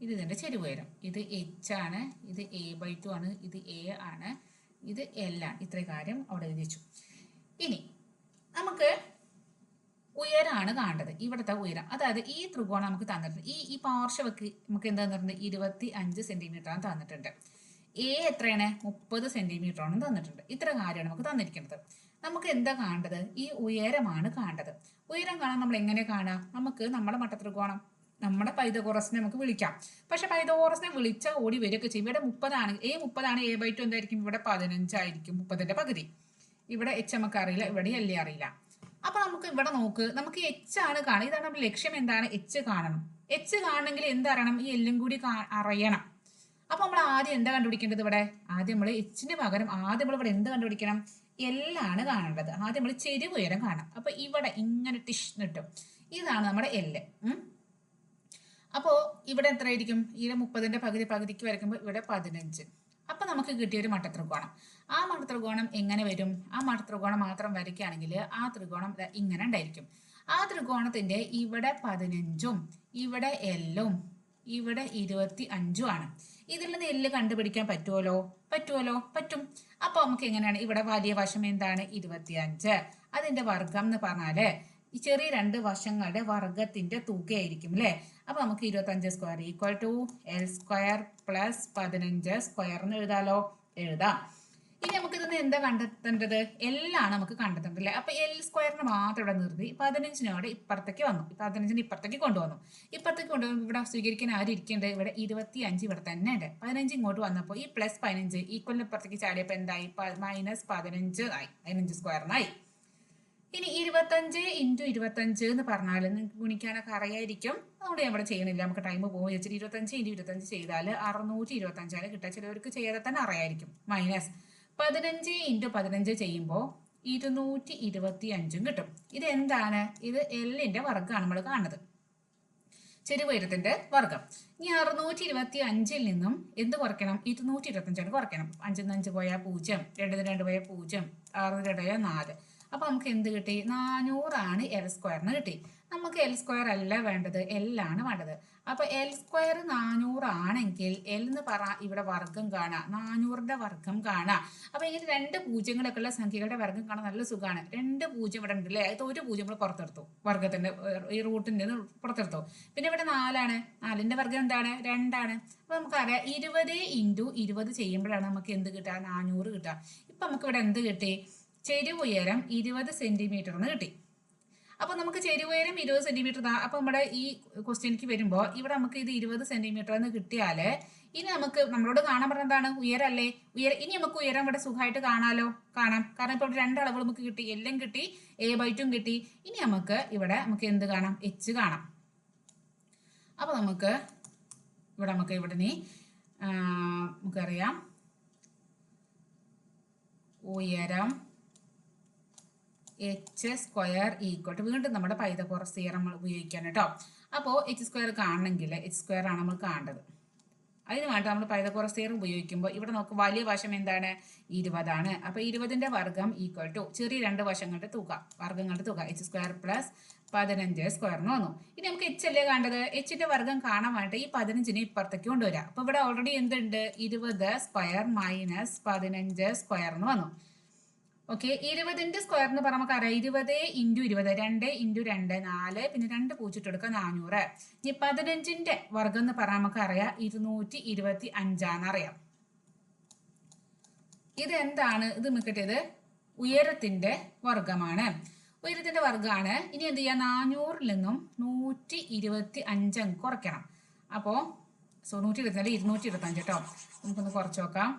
ഇത് ഇതിന്റെ ചെരുവ് ഉയരം ഇത് എച്ച് ആണ് ഇത് എ ബൈ ടു ആണ് ഇത് എ ആണ് ഇത് എൽ ആണ്. ഇത്രയും കാര്യം അവിടെ എഴുതി വെച്ചു. ഇനി നമുക്ക് ഉയരാണ് കാണേണ്ടത്. ഇവിടുത്തെ ഉയരം. അതായത് ഈ ത്രികോണം നമുക്ക് തന്നിട്ടുണ്ട്. ഈ ഈ പാർശ്വക്ക് നമുക്ക് എന്താ തന്നിട്ടുണ്ട്? ഇരുപത്തി അഞ്ച് സെന്റിമീറ്റർ ആണ് തന്നിട്ടുണ്ട്. എ എത്രയാണ്? മുപ്പത് സെന്റിമീറ്റർ ആണ് തന്നിട്ടുണ്ട്. ഇത്ര കാര്യമാണ് നമുക്ക് തന്നിരിക്കുന്നത്. നമുക്ക് എന്താ കാണേണ്ടത്? ഈ ഉയരമാണ് കാണേണ്ടത്. ഉയരം കാണാൻ നമ്മൾ എങ്ങനെ കാണാം നമുക്ക് നമ്മുടെ മട്ടത്രികോണം നമ്മുടെ പൈതകോറസിനെ നമുക്ക് വിളിക്കാം. പക്ഷെ പൈതകോറസിനെ വിളിച്ചാൽ ഓടി വരികയൊക്കെ ചെയ്യും. ഇവിടെ മുപ്പതാണ് എ മുപ്പതാണ്. എ ബൈ ടു എന്തായിരിക്കും? ഇവിടെ പതിനഞ്ചായിരിക്കും. മുപ്പതിന്റെ പകുതി. ഇവിടെ എച്ച് നമുക്ക് അറിയില്ല. ഇവിടെ എല്ലേ അറിയില്ല. അപ്പൊ നമുക്ക് ഇവിടെ നോക്ക് നമുക്ക് എച്ച് ആണ് കാണുക. ഇതാണ് നമ്മുടെ ലക്ഷ്യം എന്താണ്? എച്ച് കാണണം. എച്ച് കാണണമെങ്കിൽ എന്തറിയണം ഈ എല്ലും കൂടി അറിയണം. അപ്പൊ നമ്മൾ ആദ്യം എന്താ കണ്ടുപിടിക്കേണ്ടത് ഇവിടെ? ആദ്യം നമ്മൾ എച്ചിന് പകരം ആദ്യം നമ്മൾ ഇവിടെ എന്ത് കണ്ടുപിടിക്കണം? എല്ലാണ് കാണേണ്ടത്. ആദ്യം നമ്മൾ ചെരിവ് ഉയരം കാണാം അപ്പൊ ഇവിടെ ഇങ്ങനെ ടിഷ് നിട്ടും ഇതാണ് നമ്മുടെ എല്ല് അപ്പോൾ അപ്പോ ഇവിടെ എത്രയായിരിക്കും? ഈ മുപ്പതിന്റെ പകുതി പകുതിക്ക് വരയ്ക്കുമ്പോൾ ഇവിടെ പതിനഞ്ച്. അപ്പൊ നമുക്ക് കിട്ടിയ ഒരു മട്ടത്രികോണം ആ മട്ടത്രികോണം എങ്ങനെ വരും? ആ മട്ടത്രികോണം മാത്രം വരയ്ക്കുകയാണെങ്കിൽ ആ ത്രികോണം ഇങ്ങനെ ഉണ്ടായിരിക്കും. ആ ത്രികോണത്തിന്റെ ഇവിടെ പതിനഞ്ചും ഇവിടെ എല്ലും ഇവിടെ ഇരുപത്തി അഞ്ചും ആണ്. ഇതിൽ നിന്ന് എല്ല് കണ്ടുപിടിക്കാൻ പറ്റുമല്ലോ പറ്റുമല്ലോ പറ്റും. അപ്പൊ നമുക്ക് എങ്ങനെയാണ്? ഇവിടെ വലിയ വശം എന്താണ്? ഇരുപത്തി അഞ്ച് അതിന്റെ വർഗം എന്ന് പറഞ്ഞാൽ ചെറിയ രണ്ട് വശങ്ങളുടെ വർഗത്തിന്റെ തുകയായിരിക്കും അല്ലെ? അപ്പൊ നമുക്ക് ഇരുപത്തഞ്ച് square equal to L square plus പതിനഞ്ച് സ്ക്വയർ എന്ന് എഴുതാലോ? എഴുതാം. ഇനി നമുക്ക് ഇതിന് എന്താ കണ്ടെത്തേണ്ടത്? എല്ലാണ് നമുക്ക് കണ്ടെത്തേണ്ടത് അല്ലേ അപ്പൊ എൽ സ്ക്വയറിന് മാത്രം ഇവിടെ നിർത്തി. പതിനഞ്ചിനോട് ഇപ്പുറത്തേക്ക് വന്നു. പതിനഞ്ചിന് ഇപ്പുറത്തേക്ക് കൊണ്ടുവന്നു. ഇപ്പുറത്തേക്ക് കൊണ്ടുവന്നു ഇവിടെ സ്വീകരിക്കാൻ ആരും ഇരിക്കേണ്ടത്? ഇവിടെ ഇരുപത്തി അഞ്ച് ഇവിടെ തന്നെ ഉണ്ട്. പതിനഞ്ച് ഇങ്ങോട്ട് വന്നപ്പോൾ ഈ പ്ലസ് പതിനഞ്ച് ഈക്വലിന് ഇപ്പുറത്തേക്ക് ചാടിയപ്പോൾ എന്തായി? മൈനസ് പതിനഞ്ച് ആയി. പതിനഞ്ച് സ്ക്വയറിനായി ഇനി ഇരുപത്തഞ്ച് ഇന്റു ഇരുപത്തഞ്ച് എന്ന് പറഞ്ഞാൽ നിങ്ങൾക്ക് ഗുണിക്കാനൊക്കെ അറിയായിരിക്കും. അതുകൊണ്ട് ഇവിടെ ചെയ്യണില്ല. നമുക്ക് ടൈം പോകും. വെച്ചിട്ട് ഇരുപത്തഞ്ച് ഇന്റു ഇരുപത്തഞ്ച് ചെയ്താൽ അറുന്നൂറ്റി ഇരുപത്തഞ്ചാണ് കിട്ടുക. ചിലവർക്ക് ചെയ്താൽ തന്നെ അറിയായിരിക്കും. മൈനസ് പതിനഞ്ച് ഇന്റു പതിനഞ്ച് ചെയ്യുമ്പോൾ ഇരുന്നൂറ്റി ഇരുപത്തി അഞ്ചും കിട്ടും. ഇത് എന്താണ്? ഇത് എല്ലിന്റെ വർഗമാണ് നമ്മൾ കാണുന്നത്. ചെരുവയരത്തിന്റെ വർഗം ഇനി അറുന്നൂറ്റി ഇരുപത്തി അഞ്ചിൽ നിന്നും എന്ത് കുറയ്ക്കണം? ഇരുന്നൂറ്റി ഇരുപത്തഞ്ചാണ് കുറയ്ക്കണം. അഞ്ചിന്ന് അഞ്ച് പോയാൽ പൂജ്യം രണ്ടിന് രണ്ട് പോയാൽ പൂജ്യം ആറിന് രണ്ട് പോയാൽ നാല്. അപ്പൊ നമുക്ക് എന്ത് കിട്ടി? നാനൂറാണ് എൽ സ്ക്വയറിന് കിട്ടി. നമുക്ക് എൽ സ്ക്വയർ അല്ല വേണ്ടത്. എൽ ആണ് വേണ്ടത്. അപ്പൊ എൽ സ്ക്വയർ നാനൂറ് ആണെങ്കിൽ എൽ എന്ന് പറ ഇവിടെ വർഗം കാണാം. നാനൂറിന്റെ വർഗം കാണാം. അപ്പൊ ഇങ്ങനെ രണ്ട് പൂജ്യങ്ങളൊക്കെ ഉള്ള സംഖ്യകളുടെ വർഗം കാണാൻ നല്ല സുഖമാണ് രണ്ട് പൂജ്യം ഇവിടെ ഉണ്ട് അല്ലേ അത് ഒരു പൂജ്യം നമ്മൾ പുറത്തെടുത്തു. വർഗത്തിന്റെ ഈ റൂട്ടിന്റെ പുറത്തെടുത്തു. പിന്നെ ഇവിടെ നാലാണ്. നാലിന്റെ വർഗം എന്താണ്? രണ്ടാണ്. അപ്പൊ നമുക്കറിയാം ഇരുപത് ഇന്റു ഇരുപത് ചെയ്യുമ്പോഴാണ് നമുക്ക് എന്ത് കിട്ടുക? നാനൂറ് കിട്ടുക. ഇപ്പൊ നമുക്ക് ഇവിടെ എന്ത് കിട്ടി? ചെരുവുയരം ഇരുപത് സെന്റിമീറ്ററിന് കിട്ടി. അപ്പൊ നമുക്ക് ചെരുവുയരം ഇരുപത് സെന്റിമീറ്റർ അപ്പൊ നമ്മുടെ ഈ ക്വസ്റ്റ്യനിക്ക് വരുമ്പോൾ ഇവിടെ നമുക്ക് ഇത് ഇരുപത് സെന്റിമീറ്റർ എന്ന് കിട്ടിയാൽ ഇനി നമുക്ക് നമ്മളോട് കാണാൻ പറഞ്ഞ എന്താണ്? ഉയരല്ലേ? ഉയരം ഇനി നമുക്ക് ഉയരം ഇവിടെ സുഖമായിട്ട് കാണാലോ? കാണാം. കാരണം ഇപ്പൊ രണ്ട് അളവ് നമുക്ക് കിട്ടി. എല്ലാം കിട്ടി. എ ബൈറ്റും കിട്ടി. ഇനി നമുക്ക് ഇവിടെ നമുക്ക് എന്ത് കാണാം? എച്ച് കാണാം. അപ്പൊ നമുക്ക് ഇവിടെ നമുക്ക് ഇവിടെ നീ നമുക്കറിയാം. ഉയരം. എച്ച് സ്ക്വയർ ഈക്വൽ ടു വീണ്ടും നമ്മുടെ പൈതകോറസ് തിയറം നമ്മൾ ഉപയോഗിക്കാൻ കേട്ടോ. അപ്പോൾ എച്ച് സ്ക്വയർ കാണണമെങ്കിൽ എച്ച് സ്ക്വയർ ആണ് നമ്മൾ കാണേണ്ടത്. അതിന് വേണ്ടി നമ്മൾ പൈതകോറസ് തിയറം ഉപയോഗിക്കുമ്പോൾ ഇവിടെ നമുക്ക് വലിയ വശം എന്താണ്? ഇരുപതാണ് അപ്പോൾ ഇരുപതിന്റെ വർഗം ഈക്വൽ ടു ചെറിയ രണ്ട് വശങ്ങളുടെ തുക. വർഗങ്ങളുടെ തുക. എച്ച് സ്ക്വയർ പ്ലസ് പതിനഞ്ച് സ്ക്വയറിന് വന്നു. ഇനി നമുക്ക് എച്ച് അല്ലേ കണ്ടത് എച്ചിന്റെ വർഗം കാണാൻ വേണ്ടി ഈ പതിനഞ്ചിനെ ഇപ്പുറത്തേക്ക് കൊണ്ടുവരാം. അപ്പോൾ ഇവിടെ ഓൾറെഡി എന്തുണ്ട്? ഇരുപത് സ്ക്വയർ മൈനസ് പതിനഞ്ച് സ്ക്വയർ എന്ന് വന്നു. ഓക്കെ ഇരുപതിന്റെ സ്ക്വയർ എന്ന് പറഞ്ഞാൽ നമുക്കറിയാം ഇരുപത് ഇന്റു ഇരുപത് രണ്ട് ഇന്റു രണ്ട് നാല് പിന്നെ രണ്ട് പൂച്ചിട്ട് എടുക്കുക നാനൂറ്. ഇനി പതിനഞ്ചിന്റെ വർഗം എന്ന് പറഞ്ഞാൽ നമുക്കറിയാം ഇരുന്നൂറ്റി ഇരുപത്തി അഞ്ചാന്നറിയാം ഇത് എന്താണ് ഇത് മിക്കട്ടത് ഉയരത്തിന്റെ വർഗമാണ് ഉയരത്തിന്റെ വർഗമാണ് ഇനി എന്ത് ചെയ്യാം? നാനൂറിൽ നിന്നും നൂറ്റി ഇരുപത്തി അഞ്ച് കുറയ്ക്കണം. അപ്പോൾ സോ നൂറ്റി ഇരുപത്തിനാല് ഇരുന്നൂറ്റി ഇരുപത്തഞ്ച് കേട്ടോ നമുക്കൊന്ന് കുറച്ച് നോക്കാം.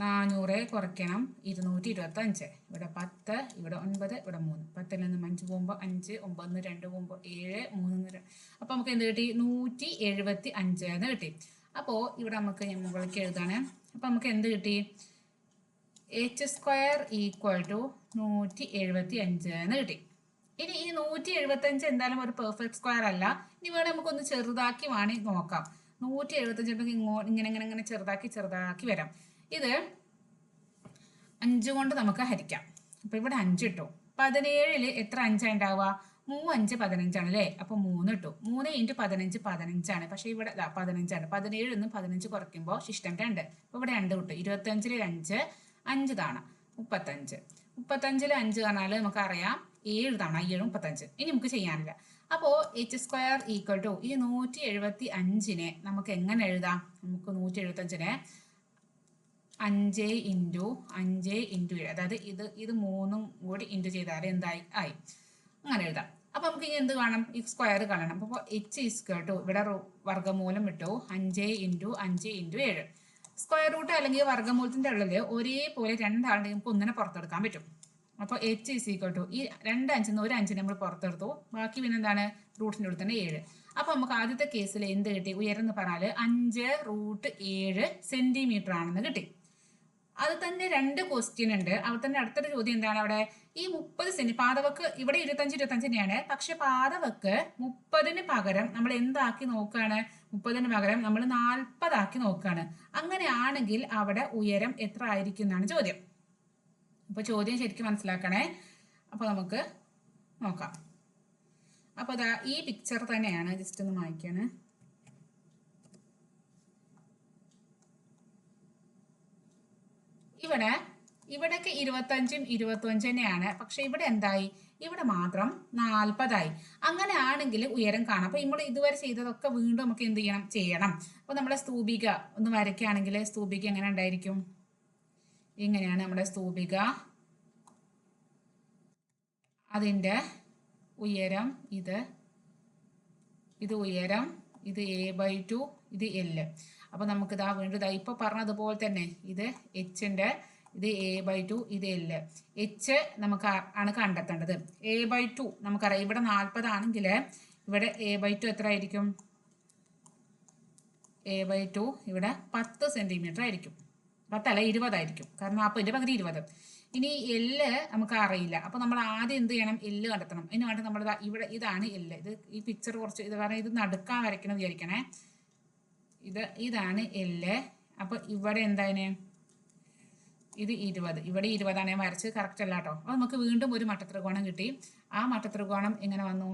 നാനൂറ് കുറയ്ക്കണം ഇരുന്നൂറ്റി ഇരുപത്തി അഞ്ച് ഇവിടെ പത്ത് ഇവിടെ ഒൻപത് ഇവിടെ മൂന്ന്. പത്തിൽ നിന്ന് അഞ്ച് പോകുമ്പോൾ അഞ്ച് ഒമ്പതിന് രണ്ട് പോകുമ്പോൾ ഏഴ് മൂന്നിന്ന് രണ്ട്. അപ്പോൾ നമുക്ക് എന്ത് കിട്ടി? നൂറ്റി എഴുപത്തി അഞ്ച് എന്ന് കിട്ടി. അപ്പോൾ ഇവിടെ നമുക്ക് ഞാൻ മുകളിലേക്ക് എഴുതാണ്. അപ്പോൾ നമുക്ക് എന്ത് കിട്ടി? എച്ച് സ്ക്വയർ ഈക്വൽ ടു നൂറ്റി എഴുപത്തി അഞ്ച് എന്ന് കിട്ടി. ഇനി ഈ നൂറ്റി എഴുപത്തി അഞ്ച് എന്തായാലും ഒരു പെർഫെക്റ്റ് സ്ക്വയർ അല്ല. ഇനി വേണേൽ നമുക്കൊന്ന് ചെറുതാക്കി വേണമെങ്കിൽ നോക്കാം. നൂറ്റി എഴുപത്തഞ്ച് ഇങ്ങോ ഇങ്ങനെ ഇങ്ങനെ ഇങ്ങനെ ചെറുതാക്കി ചെറുതാക്കി വരാം. ഇത് അഞ്ച് കൊണ്ട് നമുക്ക് ഹരിക്കാം. അപ്പൊ ഇവിടെ അഞ്ച് ഇട്ടു. പതിനേഴിൽ എത്ര അഞ്ചാണ് ഉണ്ടാവുക? മൂവഞ്ച് പതിനഞ്ചാണ് അല്ലേ? അപ്പൊ മൂന്ന് ഇട്ടു. മൂന്ന് ഇന്റു പതിനഞ്ച് പതിനഞ്ചാണ്. പക്ഷെ ഇവിടെ പതിനഞ്ചാണ്. പതിനേഴിൽ നിന്ന് പതിനഞ്ച് കുറയ്ക്കുമ്പോൾ ശിഷ്ടം രണ്ട് അപ്പൊ ഇവിടെ രണ്ട് കിട്ടും ഇരുപത്തഞ്ചിൽ അഞ്ച് അഞ്ച് തവണ മുപ്പത്തഞ്ച്. മുപ്പത്തഞ്ചിൽ അഞ്ച് പറഞ്ഞാൽ നമുക്കറിയാം ഏഴ് തവണ ഏഴ് മുപ്പത്തഞ്ച്. ഇനി നമുക്ക് ചെയ്യാനില്ല. അപ്പോൾ എച്ച് സ്ക്വയർ ഈക്വൽ ടു ഈ നൂറ്റി എഴുപത്തി അഞ്ചിനെ നമുക്ക് എങ്ങനെ എഴുതാം? നമുക്ക് നൂറ്റി എഴുപത്തി അഞ്ചിനെ അഞ്ച് ഇന്റു അഞ്ച് ഇന്റു ഏഴ്. അതായത് ഇത് ഇത് മൂന്നും കൂടി ഇന്റു ചെയ്താൽ എന്തായി? ആയി. അങ്ങനെ എഴുതാം. അപ്പൊ നമുക്ക് ഇനി എന്ത് കാണണം ഈ സ്ക്വയർ കാണണം. അപ്പോൾ എച്ച് ഈസ് കേട്ടു ഇവിടെ വർഗമൂലം ഇട്ടു അഞ്ച് ഇന്റു അഞ്ച് ഇന്റു ഏഴ്. സ്ക്വയർ റൂട്ട് അല്ലെങ്കിൽ വർഗമൂലത്തിന്റെ ഉള്ളിൽ ഒരേപോലെ രണ്ടാളുടെ നമുക്ക് ഒന്നിനെ പുറത്തെടുക്കാൻ പറ്റും. അപ്പോൾ എച്ച് ഈസ് ഈക്വൽ ടു ഈ രണ്ട് അഞ്ചിൽ നിന്ന് ഒരു അഞ്ചിന് നമ്മൾ പുറത്തെടുത്തു. ബാക്കി പിന്നെ എന്താണ്? റൂട്ടിന്റെ ഉള്ളിൽ തന്നെ ഏഴ്. അപ്പോൾ നമുക്ക് ആദ്യത്തെ കേസിൽ എന്ത് കിട്ടി? എന്ന് പറഞ്ഞാൽ അഞ്ച് റൂട്ട് ഏഴ് സെന്റിമീറ്റർ ആണെന്ന് കിട്ടി. അത് തന്നെ രണ്ട് ക്വസ്റ്റ്യൻ ഉണ്ട്. അത് തന്നെ അടുത്തൊരു ചോദ്യം എന്താണ് അവിടെ? ഈ മുപ്പത് സെന്റ് പാതവക്ക് ഇവിടെ ഇരുപത്തഞ്ച് ഇരുപത്തഞ്ച് തന്നെയാണ്. പക്ഷെ പാതവക്ക് മുപ്പതിന് പകരം നമ്മൾ എന്താക്കി നോക്കുകയാണ് മുപ്പതിന് പകരം നമ്മൾ നാൽപ്പതാക്കി നോക്കുകയാണ് അങ്ങനെയാണെങ്കിൽ അവിടെ ഉയരം എത്ര ആയിരിക്കും എന്നാണ് ചോദ്യം. അപ്പൊ ചോദ്യം ശരിക്കും മനസ്സിലാക്കണേ. അപ്പൊ നമുക്ക് നോക്കാം. അപ്പൊ ഇതാ ഈ പിക്ചർ തന്നെയാണ്. ജസ്റ്റ് ഒന്ന് വായിക്കാണ് ഇവിടെ ഇവിടെയൊക്കെ ഇരുപത്തഞ്ചും ഇരുപത്തഞ്ചും തന്നെയാണ് പക്ഷെ ഇവിടെ എന്തായി? ഇവിടെ മാത്രം നാൽപ്പതായി. അങ്ങനെ ആണെങ്കിൽ ഉയരം കാണാം. അപ്പൊ നമ്മൾ ഇതുവരെ ചെയ്തതൊക്കെ വീണ്ടും നമുക്ക് എന്ത് ചെയ്യണം? ചെയ്യണം. അപ്പൊ നമ്മുടെ സ്തൂപിക ഒന്ന് വരയ്ക്കുകയാണെങ്കിൽ സ്തൂപിക എങ്ങനെ ഉണ്ടായിരിക്കും? ഇങ്ങനെയാണ് നമ്മുടെ സ്തൂപിക. അതിന്റെ ഉയരം ഇത്. ഇത് ഉയരം ഇത് എ ബൈ ടു ഇത് എൽ അപ്പൊ നമുക്ക് ഇതാ വീണ്ടും ഇതാ ഇപ്പൊ പറഞ്ഞതുപോലെ തന്നെ ഇത് എച്ചിന്റെ ഇത് എ ബൈ ടു ഇത് എൽ എച്ച് നമുക്ക് ആണ് കണ്ടെത്തേണ്ടത്. എ ബൈ ടു നമുക്കറിയാം. ഇവിടെ നാൽപ്പതാണെങ്കിൽ ഇവിടെ എ ബൈ ടു എത്ര ആയിരിക്കും? എ ബൈ ടു ഇവിടെ പത്ത് സെന്റിമീറ്റർ ആയിരിക്കും. പത്തല്ല ഇരുപതായിരിക്കും കാരണം നാൽപ്പതിന്റെ പകുതി ഇരുപത്. ഇനി എല്ല് നമുക്ക് അറിയില്ല. അപ്പൊ നമ്മൾ ആദ്യം എന്ത് ചെയ്യണം? എല്ല് കണ്ടെത്തണം. ഇനി നമ്മൾ ദാ ഇവിടെ ഇതാണ് എല്ല് ഇത് ഈ പിക്ചർ കുറച്ച് ഇത് കാരണം ഇത് നടുക്കാൻ വരയ്ക്കണം വിചാരിക്കണേ. ഇത് ഇതാണ് എല്ല് അപ്പൊ ഇവിടെ എന്താണ് ഇത് ഇരുപത്. ഇവിടെ ഇരുപതാണ് ഞാൻ വരച്ച് കറക്റ്റ് അല്ല കേട്ടോ അപ്പൊ നമുക്ക് വീണ്ടും ഒരു മട്ടത്രികോണം കിട്ടി. ആ മട്ടത്രികോണം എങ്ങനെ വന്നു?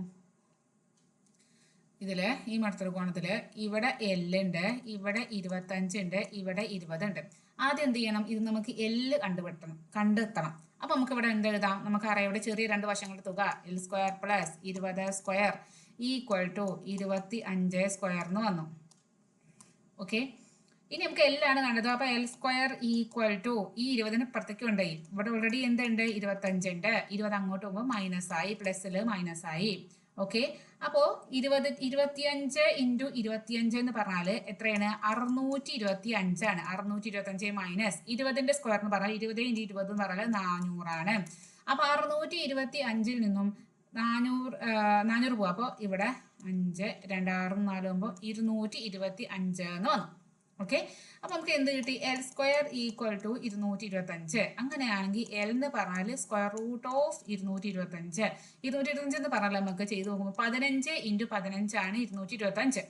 ഇതിൽ ഈ മട്ടത്രികോണത്തിൽ ഇവിടെ എല്ല് ഉണ്ട് ഇവിടെ ഇരുപത്തഞ്ചുണ്ട് ഇവിടെ ഇരുപത് ഉണ്ട് ആദ്യം എന്ത് ചെയ്യണം? ഇത് നമുക്ക് എല്ല് കണ്ടുപെട്ടണം കണ്ടെത്തണം. അപ്പൊ നമുക്ക് ഇവിടെ എന്ത് എഴുതാം? നമുക്കറിയാം ഇവിടെ ചെറിയ രണ്ട് വശങ്ങളുടെ തുക. എൽ സ്ക്വയർ പ്ലസ് ഇരുപത് സ്ക്വയർ ഈക്വൽ ടു ഇരുപത്തി അഞ്ച് സ്ക്വയർ എന്ന് വന്നു. ഓക്കെ ഇനി നമുക്ക് എൽ ആണ് കണ്ടത് അപ്പൊ എൽ സ്ക്വയർ ഈക്വൽ ടു ഈ ഇരുപതിന് ഇപ്പുറത്തേക്ക് ഉണ്ടായി ഇവിടെ ഓൾറെഡി എന്തുണ്ട്? ഇരുപത്തഞ്ച് ഉണ്ട്. ഇരുപത് അങ്ങോട്ട് പോകുമ്പോൾ മൈനസ് ആയി. പ്ലസ്സിൽ മൈനസ് ആയി. ഓക്കെ അപ്പോ ഇരുപത് ഇരുപത്തിയഞ്ച് ഇന്റു ഇരുപത്തിയഞ്ച് എന്ന് പറഞ്ഞാൽ എത്രയാണ്? അറുന്നൂറ്റി ഇരുപത്തി അഞ്ചാണ് അറുന്നൂറ്റി ഇരുപത്തി അഞ്ച് മൈനസ് ഇരുപതിന്റെ സ്ക്വയർ എന്ന് പറഞ്ഞാൽ ഇരുപത് ഇന്റു ഇരുപത് എന്ന് പറഞ്ഞാൽ നാനൂറാണ്. അപ്പൊ അറുന്നൂറ്റി ഇരുപത്തി അഞ്ചിൽ നിന്നും നാനൂറ് നാനൂറ് പോവാ. അപ്പോൾ ഇവിടെ അഞ്ച് രണ്ടാറും നാലാകുമ്പോൾ ഇരുന്നൂറ്റി ഇരുപത്തി അഞ്ച് എന്ന് വന്നു. ഓക്കെ അപ്പൊ നമുക്ക് എന്ത് കിട്ടി? എൽ സ്ക്വയർ ഈക്വൽ ടു ഇരുന്നൂറ്റി ഇരുപത്തി അഞ്ച് അങ്ങനെയാണെങ്കിൽ എൽ എന്ന് പറഞ്ഞാൽ സ്ക്വയർ റൂട്ട് ഓഫ് ഇരുന്നൂറ്റി ഇരുപത്തി അഞ്ച് ഇരുന്നൂറ്റി ഇരുപത്തഞ്ച് എന്ന് പറഞ്ഞാൽ നമുക്ക് ചെയ്ത് നോക്കുമ്പോൾ പതിനഞ്ച് ഇന്റു പതിനഞ്ചാണ് ഇരുന്നൂറ്റി ഇരുപത്തി അഞ്ച്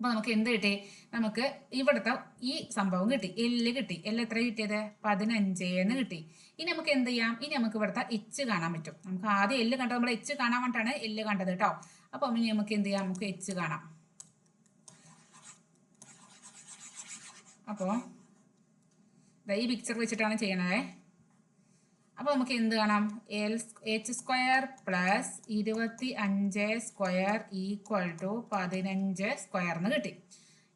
അപ്പൊ നമുക്ക് എന്ത് കിട്ടി? നമുക്ക് ഇവിടുത്തെ ഈ സംഭവം കിട്ടി. എല്ല് കിട്ടി. എല്ല് എത്ര കിട്ടിയത്? പതിനഞ്ച് എന്ന് കിട്ടി. ഇനി നമുക്ക് എന്ത് ചെയ്യാം? ഇനി നമുക്ക് ഇവിടുത്തെ എച്ച് കാണാൻ പറ്റും. നമുക്ക് ആദ്യം എല്ല് കണ്ടത് നമ്മൾ എച്ച് കാണാൻ വേണ്ടിയിട്ടാണ് എല്ല് കണ്ടത് കേട്ടോ അപ്പൊ ഇനി നമുക്ക് എന്ത് ചെയ്യാം? നമുക്ക് എച്ച് കാണാം. അപ്പോൾ ഈ പിക്ചർ വെച്ചിട്ടാണ് ചെയ്യണത്. അപ്പോൾ നമുക്ക് എന്ത് കാണാം? എൽ എച്ച് സ്ക്വയർ പ്ലസ് ഇരുപത്തി അഞ്ച് സ്ക്വയർ ഈക്വൽ ടു പതിനഞ്ച് സ്ക്വയർ എന്ന് കിട്ടി.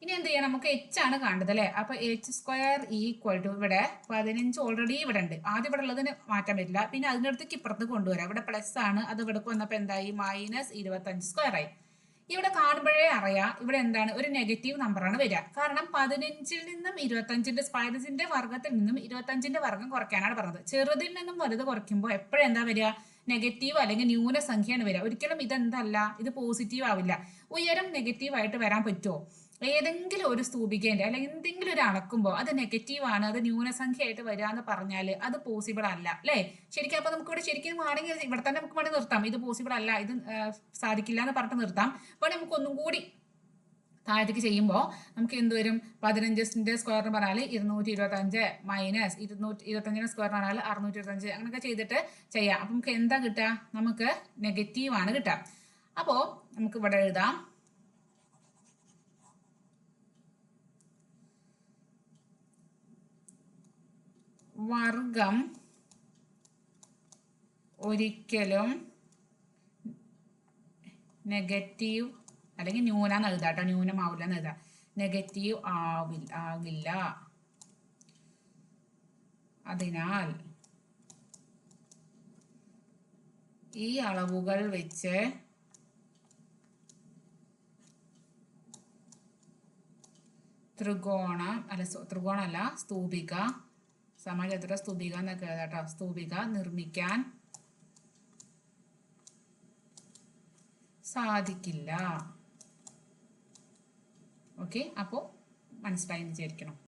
ഇനി എന്ത് ചെയ്യാം നമുക്ക് എച്ച് ആണ് കാണേണ്ടത് അല്ലേ? അപ്പൊ എച്ച് സ്ക്വയർ ഈക്വൽ ടു ഇവിടെ പതിനഞ്ച് ഓൾറെഡി ഇവിടെ ഉണ്ട്. ആദ്യം ഇവിടെ ഉള്ളതിന് മാറ്റാൻ പറ്റില്ല. പിന്നെ അതിനടുത്തേക്ക് ഇപ്പുറത്ത് കൊണ്ടുവരാം. ഇവിടെ പ്ലസ് ആണ്. അത് ഇവിടെ വന്നപ്പോൾ എന്തായി? മൈനസ് ഇരുപത്തഞ്ച് സ്ക്വയർ ആയി. ഇവിടെ കാണുമ്പോഴേ അറിയാം ഇവിടെ എന്താണ്? ഒരു നെഗറ്റീവ് നമ്പറാണ് വരിക. കാരണം പതിനഞ്ചിൽ നിന്നും ഇരുപത്തഞ്ചിന്റെ പതിനഞ്ചിന്റെ വർഗത്തിൽ നിന്നും ഇരുപത്തഞ്ചിന്റെ വർഗം കുറയ്ക്കാനാണ് പറഞ്ഞത്. ചെറുതിൽ നിന്നും വലുത് കുറയ്ക്കുമ്പോൾ എപ്പോഴും എന്താ വരിക? നെഗറ്റീവ് അല്ലെങ്കിൽ ന്യൂനസംഖ്യയാണ് വരിക. ഒരിക്കലും ഇതെന്തല്ല ഇത് പോസിറ്റീവ് ആവില്ല. ഉയരം നെഗറ്റീവ് ആയിട്ട് വരാൻ പറ്റുമോ ഏതെങ്കിലും ഒരു സ്തൂപികേന്റെ അല്ലെങ്കിൽ എന്തെങ്കിലും ഒരു അളക്കുമ്പോൾ അത് നെഗറ്റീവ് ആണ് അത് ന്യൂനസംഖ്യ ആയിട്ട് വരിക എന്ന് പറഞ്ഞാൽ അത് പോസിബിൾ അല്ല അല്ലേ? ശരിക്കും അപ്പൊ നമുക്ക് ഇവിടെ ശരിക്കും വേണമെങ്കിൽ ഇവിടെ തന്നെ നമുക്ക് വേണമെങ്കിൽ നിർത്താം. ഇത് പോസിബിൾ അല്ല ഇത് സാധിക്കില്ല എന്ന് പറഞ്ഞിട്ട് നിർത്താം. വേണമെങ്കിൽ നമുക്ക് ഒന്നും കൂടി താഴത്തേക്ക് ചെയ്യുമ്പോൾ നമുക്ക് എന്ത് വരും? പതിനഞ്ചിന്റെ സ്ക്വയർ എന്ന് പറഞ്ഞാൽ ഇരുന്നൂറ്റി ഇരുപത്തി അഞ്ച് മൈനസ് ഇരുന്നൂറ്റി ഇരുപത്തഞ്ചിന്റെ സ്ക്വയർ എന്ന് പറഞ്ഞാൽ അറുന്നൂറ്റി ഇരുപത്തഞ്ച് അങ്ങനെയൊക്കെ ചെയ്തിട്ട് ചെയ്യാം. അപ്പൊ നമുക്ക് എന്താ കിട്ടുക? നമുക്ക് നെഗറ്റീവ് ആണ് കിട്ടുക. അപ്പോൾ നമുക്ക് ഇവിടെ എഴുതാം. വർഗം ഒരിക്കലും നെഗറ്റീവ് അല്ലെങ്കിൽ ന്യൂനം എഴുതാം കേട്ടോ. ന്യൂനമാവില്ല എന്ന് എഴുതാം. നെഗറ്റീവ് ആവില്ല അതിനാൽ ഈ അളവുകൾ വെച്ച് ത്രികോണം അല്ല ത്രികോണല്ല സ്തൂപിക സമചതുര സ്തുതിക എന്നൊക്കെ കേട്ടോ. സ്തൂപിക നിർമ്മിക്കാൻ സാധിക്കില്ല. ഓക്കെ അപ്പോൾ മനസ്സിലായി വിചാരിക്കണം.